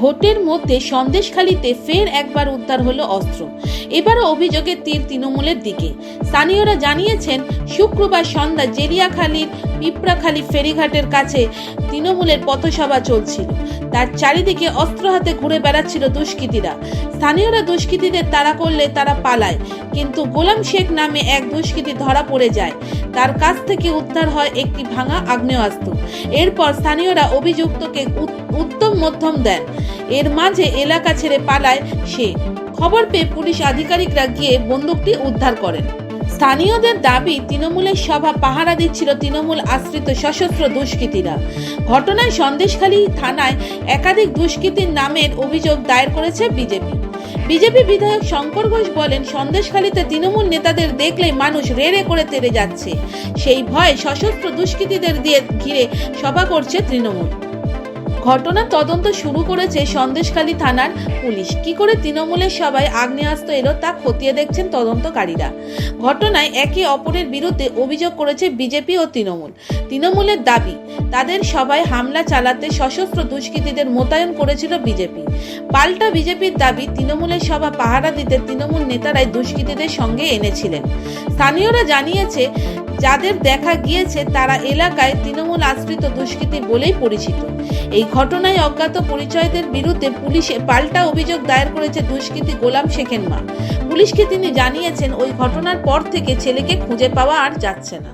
ভোটের মধ্যে সন্দেশখালিতে ফের একবার উদ্ধার হলো অস্ত্র। এবারও অভিযোগের তীর তৃণমূলের দিকে। স্থানীয়রা জানিয়েছেন, শুক্রবার সন্ধ্যা জেরিয়াখালীর পিঁপড়াখালী ফেরিঘাটের কাছে তৃণমূলের পথসভা চলছিল। তার চারিদিকে অস্ত্র হাতে ঘুরে বেড়াচ্ছিল দুষ্কৃতীরা। স্থানীয়রা দুষ্কৃতীদের তাড়া করলে তারা পালায়, কিন্তু গোলাম শেখ নামে এক দুষ্কৃতী ধরা পড়ে যায়। তার কাছ থেকে উদ্ধার হয় একটি ভাঙা আগ্নেয়াস্ত্র। এরপর স্থানীয়রা অভিযুক্তকে উত্তম মধ্যম দেন। এর মাঝে এলাকা ছেড়ে পালায় সে। খবর পেয়ে পুলিশ আধিকারিকরা গিয়ে বন্দুকটি উদ্ধার করেন। স্থানীয়দের দাবি, তৃণমূলের সভা পাহারা দিচ্ছিল তৃণমূল আশ্রিত সশস্ত্র দুষ্কৃতীরা। ঘটনায় সন্দেশখালী থানায় একাধিক দুষ্কৃতীর নামের অভিযোগ দায়ের করেছে বিজেপি। বিজেপি বিধায়ক শঙ্কর ঘোষ বলেন, সন্দেশখালীতে তৃণমূল নেতাদের দেখলেই মানুষ রেড়ে করে তেড়ে যাচ্ছে। সেই ভয়ে সশস্ত্র দুষ্কৃতীদের দিয়ে ঘিরে সভা করছে তৃণমূল। ঘটনার তদন্ত শুরু করেছে সন্দেশখালী থানার পুলিশ। কি করে তৃণমূলের সবাই আগ্নেয়াস্ত্র এলো তা খতিয়ে দেখছেন তদন্তকারীরা। ঘটনায় একে অপরের বিরুদ্ধে অভিযোগ করেছে বিজেপি ও তৃণমূল। তৃণমূলের দাবি, তাদের সবাই হামলা চালাতে সশস্ত্র দুষ্কৃতীদের মোতায়েন করেছিল বিজেপি। পাল্টা বিজেপির দাবি, তৃণমূলের সভা পাহারা দিতে তৃণমূল নেতারাই দুষ্কৃতীদের সঙ্গে এনেছিলেন। স্থানীয়রা জানিয়েছে যাদের দেখা গিয়েছে, তারা এলাকায় তৃণমূল আশ্রিত দুষ্কৃতী বলেই পরিচিত। এই ঘটনায় অজ্ঞাত পরিচয়দের বিরুদ্ধে পুলিশে পাল্টা অভিযোগ দায়ের করেছে দুষ্কৃতী গোলাম শেখেন মা। পুলিশকে তিনি জানিয়েছেন, ওই ঘটনার পর থেকে ছেলেকে খুঁজে পাওয়া আর যাচ্ছে না।